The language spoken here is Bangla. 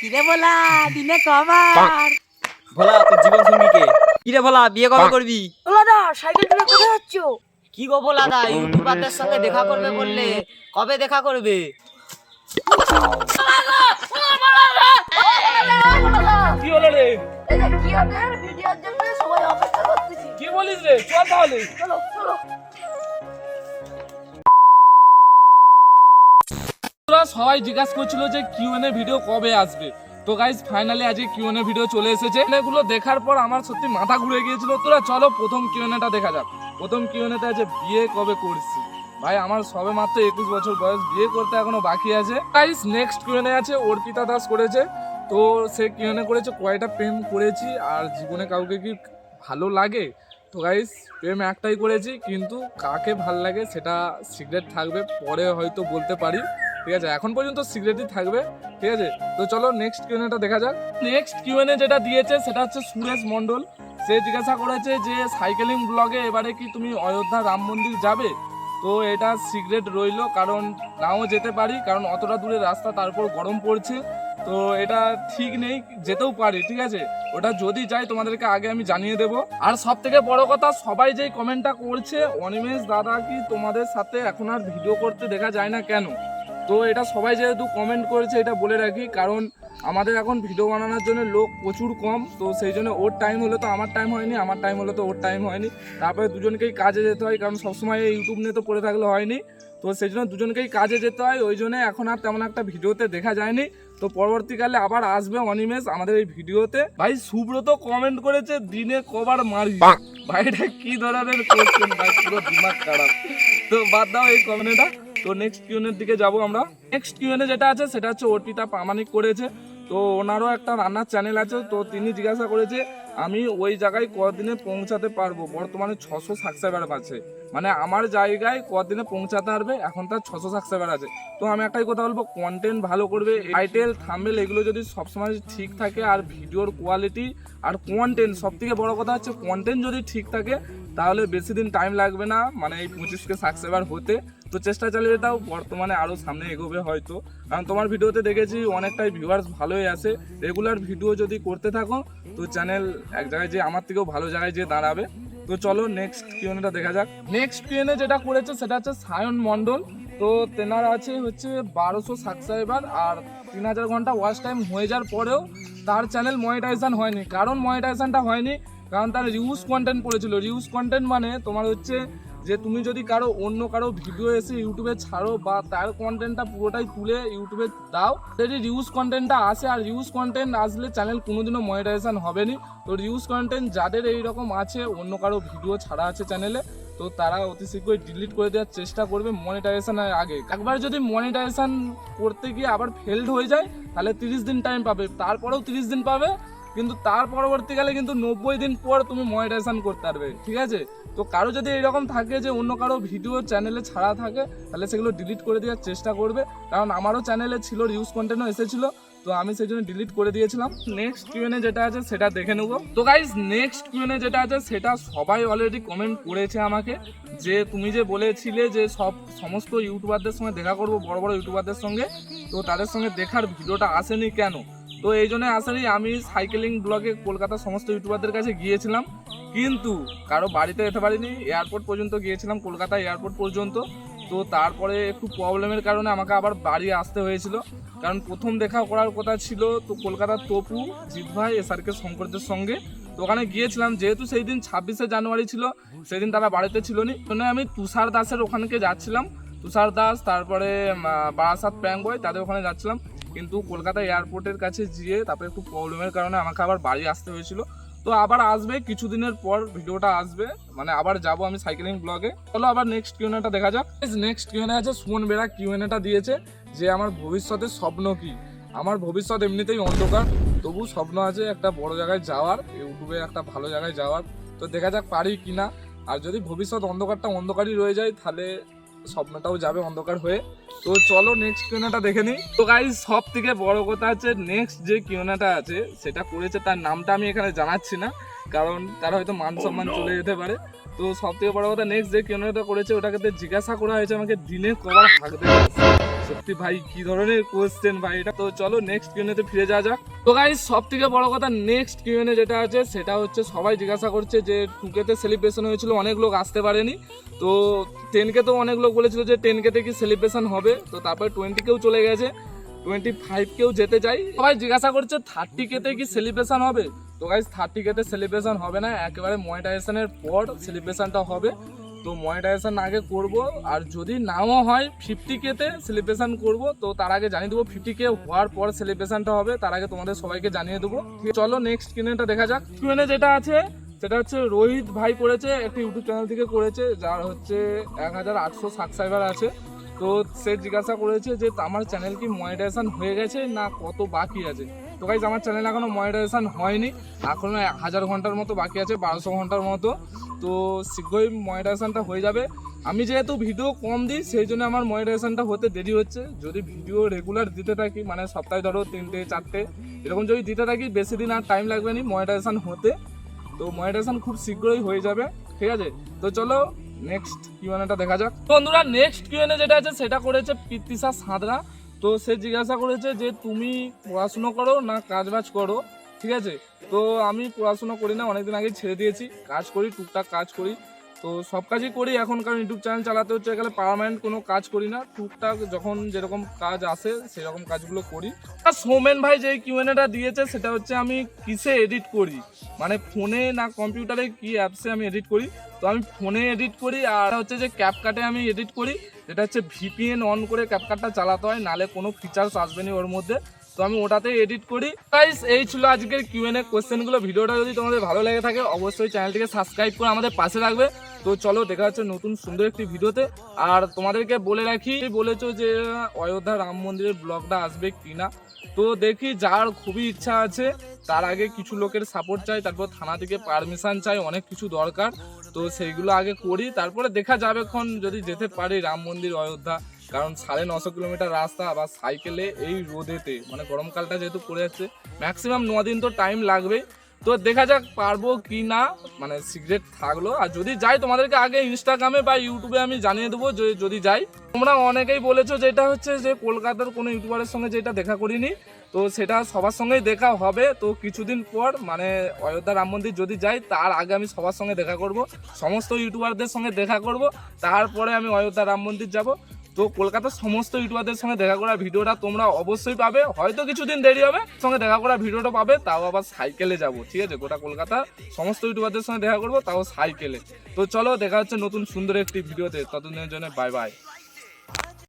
কিরে বলা দিনে কবার? ভোলা তোর জীবন সঙ্গী কে? কিরে ভোলা বিয়ে কবে করবি? ওলাদা সাইকেল চলে কোথায় যাচ্ছ? কি গো ভোলা দা ইউটিউবারদের সঙ্গে দেখা করবে বললে কবে দেখা করবে? কি হলো রে? কি হবে? ভিডিওর জন্য সবাই অপেক্ষা করতেছি। কি বলিস রে? চল তাহলে। চলো। সবাই জিজ্ঞাসা করছিল যে কিউএনএ ভিডিও কবে আসবে। তো গাইজ ফাইনালি আজকে কিউএনএ ভিডিও চলে এসেছে। এগুলো দেখার পর আমার সত্যি মাথা ঘুরে গিয়েছিল। তোরা চলো প্রথম কিউএনএটা দেখা যাক। প্রথম কিউএনএতে আছে বিয়ে কবে করছি? ভাই, আমার সবে মাত্র একুশ বছর বয়স। বিয়ে করতে এখনও বাকি আছে। গাইজ নেক্সট কিউএনএ আছে, অর্পিতা দাস করেছে। তো সে কিউএনএ করেছে, কয়টা প্রেম করেছি আর জীবনে কাউকে কি ভালো লাগে? তো গাইস প্রেম একটাই করেছি, কিন্তু কাকে ভালো লাগে সেটা সিক্রেট থাকবে, পরে হয়তো বলতে পারি। ঠিক আছে? এখন পর্যন্ত সিক্রেটই থাকবে, ঠিক আছে? তো চলো নেক্সট কিউএনএটা দেখা যাক। নেক্সট কিউএনএ যেটা দিয়েছে সেটা হচ্ছে সুরেশ মণ্ডল। সে জিজ্ঞাসা করেছে যে সাইকেলিং ব্লগে এবারে কি তুমি অযোধ্যা রাম মন্দির যাবে? তো এটা সিক্রেট রইল, কারণ নাও যেতে পারি, কারণ অতটা দূরে রাস্তা, তারপর গরম পড়ছে। তো এটা ঠিক নেই, যেতেও পারি, ঠিক আছে? ওটা যদি যাই তোমাদেরকে আগে আমি জানিয়ে দেব। আর সব থেকে বড় কথা, সবাই যেই কমেন্টটা করছে, অনিমেষ দাদা কি তোমাদের সাথে এখন আর ভিডিও করতে দেখা যায় না কেন? তো এটা সবাই যেহেতু কমেন্ট করেছে এটা বলে রাখি কারণ আমাদের এখন ভিডিও বানানোর জন্য লোক প্রচুর কম তো সেই জন্য ওর টাইম হলে তো আমার টাইম হয়নি আমার টাইম হলে তো ওর টাইম হয়নি। তারপরে দুজনকেই কাজে যেতে হয় কারণ সবসময় ইউটিউব নিয়ে তো পড়ে থাকলে হয়নি। তো সেই জন্য দুজনকেই কাজে যেতে হয় ওই জন্য এখন আর তেমন একটা ভিডিওতে দেখা যায়নি। তো পরবর্তীকালে আবার আসবে অনিমেষ আমাদের এই ভিডিওতে। ভাই সুব্রত কমেন্ট করেছে দিনে কবার মারি ভাই এটা কি ধরনের কোশ্চেন ভাই পুরো দিমাগ খারাপ। তো বাদ দাও এই কমেন্টটা তো নেক্সট কিউনের দিকে যাব আমরা। নেক্সট কিউএনে যেটা আছে, সেটা হচ্ছে অর্পিতা প্রামাণিক করেছে। তো ওনারও একটা রান্নার চ্যানেল আছে, তো তিনি জিজ্ঞাসা করেছে আমি ওই জায়গায় কদিনে পৌঁছাতে পারব। বর্তমানে ছশো সাবস্ক্রাইবার আছে। মানে আমার জায়গায় কদিনে পৌঁছাতে পারবে, এখন তার ছশো সাবস্ক্রাইবার আছে। তো আমি একটাই কথা বলব কন্টেন্ট ভালো করবে টাইটেল থাম্বেল এগুলো যদি সবসময় ঠিক থাকে আর ভিডিওর কোয়ালিটি আর কন্টেন্ট সব থেকে বড়ো কথা হচ্ছে কন্টেন্ট যদি ঠিক থাকে, তাহলে বেশি দিন টাইম লাগবে না মানে এই পঁচিশকে সাবস্ক্রাইবার হতে। তো চেষ্টা চালিয়ে দাও বর্তমানে আরও সামনে এগোবে হয়তো। কারণ তোমার ভিডিওতে দেখেছি অনেকটাই ভিউয়ার্স ভালোই আছে। রেগুলার ভিডিও যদি করতে থাকো, তো চ্যানেল এক জায়গায় যে আমার থেকেও ভালো জায়গায় যে দাঁড়াবে। তো চলো নেক্সট কিউএনটা দেখা যাক। নেক্সট পিওনে যেটা করেছে সেটা হচ্ছে সায়ন মণ্ডল। তো তেনার আছে হচ্ছে বারোশো সাবস্ক্রাইবার আর তিন হাজার ঘণ্টা ওয়াচ টাইম হয়ে যাওয়ার পরেও তার চ্যানেল মনিটাইজেশন হয়নি। কারণ মনিটাইজেশনটা হয়নি, কারণ তার রিউজ কন্টেন্ট পড়েছিল। রিউজ কন্টেন্ট মানে তোমার হচ্ছে যে তুমি যদি কারও অন্য কারও ভিডিও এসে ইউটিউবে ছাড়ো বা তার কন্টেন্টটা পুরোটাই তুলে ইউটিউবে দাও যদি রিউজ কন্টেন্টটা আসে। আর রিউজ কন্টেন্ট আসলে চ্যানেল কোনোদিনও মনিটাইজেশন হবে না তো রিউজ কন্টেন্ট যাদের এই রকম আছে, অন্য কারও ভিডিও ছাড়া আছে চ্যানেলে তো তারা অতি শীঘ্রই ডিলিট করে দেওয়ার চেষ্টা করবে মনিটাইজেশনের আগে। একবার যদি মনিটাইজেশন করতে গিয়ে আবার ফেলড হয়ে যায়, তাহলে তিরিশ দিন টাইম পাবে। তারপরেও তিরিশ দিন পাবে, কিন্তু তার পরবর্তীকালে কিন্তু নব্বই দিন পর তুমি মনিটাইজেশন করতে পারবে। ঠিক আছে? তো কারও যদি এরকম থাকে যে অন্য কারও ভিডিও চ্যানেলে ছাড়া থাকে, তাহলে সেগুলো ডিলিট করে দেওয়ার চেষ্টা করবে। কারণ আমারও চ্যানেলে ছিল রিউজ কন্টেন্টও এসেছিল, তো আমি সেই জন্য ডিলিট করে দিয়েছিলাম। নেক্সট কিউএনএ যেটা আছে সেটা দেখে নেব। তো গাইজ নেক্সট কিউএনএ যেটা আছে সেটা সবাই অলরেডি কমেন্ট করেছে আমাকে, যে তুমি যে বলেছিলে যে সব, সমস্ত ইউটিউবারদের সঙ্গে দেখা করব, বড় বড় ইউটিউবারদের সঙ্গে, তো তাদের সঙ্গে দেখার ভিডিওটা আসেনি কেন? তো এই জন্য আসেনি, আমি সাইকেলিং ব্লগে কলকাতার সমস্ত ইউটিউবারদের কাছে গিয়েছিলাম। কিন্তু কারও বাড়িতে যেতে পারিনি এয়ারপোর্ট পর্যন্ত গিয়েছিলাম, কলকাতা এয়ারপোর্ট পর্যন্ত। তো তারপরে একটু প্রবলেমের কারণে আমাকে আবার বাড়ি আসতে হয়েছিল। কারণ প্রথম দেখা করার কথা ছিল তো কলকাতার তপু, জিৎ ভাই এসআরকে শঙ্করদের সঙ্গে। তো ওখানে গিয়েছিলাম, যেহেতু সেই দিন ছাব্বিশে জানুয়ারি ছিল, সেদিন তারা বাড়িতে ছিল নি। জন্য আমি তুষার দাসের ওখানকে যাচ্ছিলাম। তুষার দাস, তারপরে বারাসাত প্যাং বয় তাদের ওখানে যাচ্ছিলাম। কিন্তু কলকাতা এয়ারপোর্টের কাছে গিয়ে তারপরে একটু প্রবলেমের কারণে আমাকে আবার বাড়ি আসতে হয়েছিল। তো আবার আসবে, কিছুদিনের পর ভিডিওটা আসবে। মানে আবার যাব আমি সাইকেলিং ব্লগে চলো আবার নেক্সট কিউএনএটা দেখা যাক। নেক্সট কিউএনএ আছে, সুমন বেড়া কিউএনএটা দিয়েছে যে আমার ভবিষ্যতের স্বপ্ন কি। আমার ভবিষ্যৎ এমনিতেই অন্ধকার, তবু স্বপ্ন আছে একটা বড় জায়গায় যাওয়ার, ইউটিউবে একটা ভালো জায়গায় যাওয়ার। তো দেখা যাক পারি কিনা। আর যদি ভবিষ্যৎ অন্ধকারটা অন্ধকারই রয়ে যায়, তাহলে স্বপ্নটাও যাবে অন্ধকার হয়ে। তো চলো নেক্সট কিউনাটা দেখে নিই। তো গাইজ সব থেকে বড় কথা হচ্ছে নেক্সট যে কিউনাটা আছে সেটা করেছে তার নামটা আমি এখানে জানাচ্ছি না কারণ তার হয়তো মান সম্মান চলে যেতে পারে। তো সব থেকে বড় কথা নেক্সট যে কিউনাটা করেছে ওটাকে জিজ্ঞাসা করা হয়েছে আমাকে দিনে কবার হাঁকতে সত্যি ভাই, কি ধরনের কোয়েশ্চেন ভাই, এটা তো চলো নেক্সট কিউএনএতে ফিরে যাওয়া যাক। তো গাইস সব থেকে বড় কথা নেক্সট কিউএনএ যেটা আছে, সেটা হচ্ছে সবাই জিজ্ঞাসা করছে যে টুকেতে সেলিব্রেশন হয়েছিল, অনেক লোক আসতে পারেনি। তো টেনকে তো অনেক লোক বলেছিল যে টেন কেতে কি সেলিব্রেশন হবে। তো তারপরে টোয়েন্টি কেও চলে গেছে টোয়েন্টি ফাইভ কেও যেতে চাই। সবাই জিজ্ঞাসা করছে থার্টি কেতে কি সেলিব্রেশন হবে? তো গাইস থার্টি কেতে সেলিব্রেশন হবে না, একেবারে মনিটাইজেশনের পর সেলিব্রেশনটা হবে। তো মনিটাইজেশন আগে করব, আর যদি নাও হয় ফিফটি কেতে সেলিব্রেশন করব, তো তার আগে জানিয়ে দেবো ফিফটি কে হওয়ার পর সেলিব্রেশনটা হবে, তার আগে তোমাদের সবাইকে জানিয়ে দেবো। চলো নেক্সট কিউএনএটা দেখা যাক। কিউএনএ যেটা আছে, সেটা হচ্ছে রোহিত ভাই করেছে, একটা ইউটিউব চ্যানেল থেকে করেছে, যার হচ্ছে এক হাজার আটশো সাবস্ক্রাইবার আছে। তো সে জিজ্ঞাসা করেছে যে আমার চ্যানেল কি মনিটাইজেশন হয়ে গেছে না কত বাকি আছে? তো গাইজ আমার চ্যানেল এখনও মনিটাইজেশন হয়নি। এখনও এক হাজার ঘণ্টার মতো বাকি আছে, বারোশো ঘণ্টার মতো। তো শীঘ্রই মনিটাইজেশনটা হয়ে যাবে। আমি যেহেতু ভিডিও কম দিই, সেই জন্য আমার মনিটাইজেশনটা হতে দেরি হচ্ছে। যদি ভিডিও রেগুলার দিতে থাকি মানে সপ্তাহে ধরো তিনটে, চারটে, এরকম যদি দিতে থাকি, বেশি দিন আর টাইম লাগবে না মনিটাইজেশন হতে। তো মনিটাইজেশন খুব শীঘ্রই হয়ে যাবে, ঠিক আছে? তো চলো নেক্সট কিউএনএটা দেখা যাক। বন্ধুরা নেক্সট কিউএনএ যেটা আছে, সেটা করেছে পিতিসা সাঁতরা। তো সে জিজ্ঞাসা করেছে যে তুমি পড়াশুনো করো না কাজ বাজ করো, ঠিক আছে? তো আমি পড়াশুনো করি না, অনেকদিন আগে ছেড়ে দিয়েছি। কাজ করি, টুকটাক কাজ করি। তো সব কাজই করি এখন কারণ ইউটিউব চ্যানেল চালাতে হচ্ছে গেলে পার্মানেন্ট কোনো কাজ করি না। টুকটাক যখন যেরকম কাজ আসে, সেরকম কাজগুলো করি। আর সৌমেন ভাই যে কিউএনএটা দিয়েছে, সেটা হচ্ছে আমি কিসে এডিট করি? মানে ফোনে না কম্পিউটারে কি অ্যাপসে আমি এডিট করি? তো আমি ফোনে এডিট করি, আর হচ্ছে যে ক্যাপকাটে আমি এডিট করি। যেটা হচ্ছে ভিপিএন অন করে ক্যাপকাটটা চালাতে হয়, নালে কোনো ফিচার্স আসবে না ওর মধ্যে। তো আমি ওটাতে এডিট করি। গাইস এই ছিল আজকের কিউএনএ কোশ্চেনগুলো ভিডিওটা যদি তোমাদের ভালো লেগে থাকে, অবশ্যই চ্যানেলটিকে সাবস্ক্রাইব করে আমাদের পাশে রাখবে তো চলো, দেখা হচ্ছে নতুন সুন্দর একটি ভিডিওতে। আর তোমাদেরকে বলে রাখি, বলেছ যে অযোধ্যা রাম মন্দিরের ব্লগটা আসবে কিনা? তো দেখি, যার খুবই ইচ্ছা আছে, তার আগে কিছু লোকের সাপোর্ট চাই, তারপর থানা থেকে পারমিশন চাই, অনেক কিছু দরকার। তো সেইগুলো আগে করি, তারপরে দেখা যাবে এখন যদি যেতে পারি রাম মন্দির, অযোধ্যা। কারণ সাড়ে নশো কিলোমিটার রাস্তা বা সাইকেলে এই রোদেতে মানে গরমকালটা যেহেতু পড়ে যাচ্ছে ম্যাক্সিমাম ন দিন তো টাইম লাগবে তো দেখা যাক পারব কি না। মানে সিগারেট থাকল। আর যদি যাই, তোমাদেরকে আগে ইনস্টাগ্রামে বা ইউটিউবে আমি জানিয়ে দেবো যে যদি যাই। তোমরা অনেকেই বলেছ যেটা হচ্ছে যে কলকাতার কোনো ইউটিউবারের সঙ্গে যেটা দেখা করিনি। তো সেটা সবার সঙ্গেই দেখা হবে। তো কিছুদিন পর মানে অযোধ্যা রাম মন্দির যদি যাই, তার আগে আমি সবার সঙ্গে দেখা করব। সমস্ত ইউটিউবারদের সঙ্গে দেখা করব। তারপরে আমি অযোধ্যা রাম মন্দির যাব। তো কলকাতার সমস্ত ইউটিউবারদের সঙ্গে দেখা করা ভিডিওটা তোমরা অবশ্যই পাবে। হয়তো কিছুদিন দেরি হবে, সঙ্গে দেখা করা ভিডিওটা পাবে, তাও আবার সাইকেলে যাব, ঠিক আছে? গোটা কলকাতা সমস্ত ইউটিউবারদের সঙ্গে দেখা করব, তাও সাইকেলে। তো চলো, দেখা হচ্ছে নতুন সুন্দর একটি ভিডিওতে। ততদিনের জন্য বাই বাই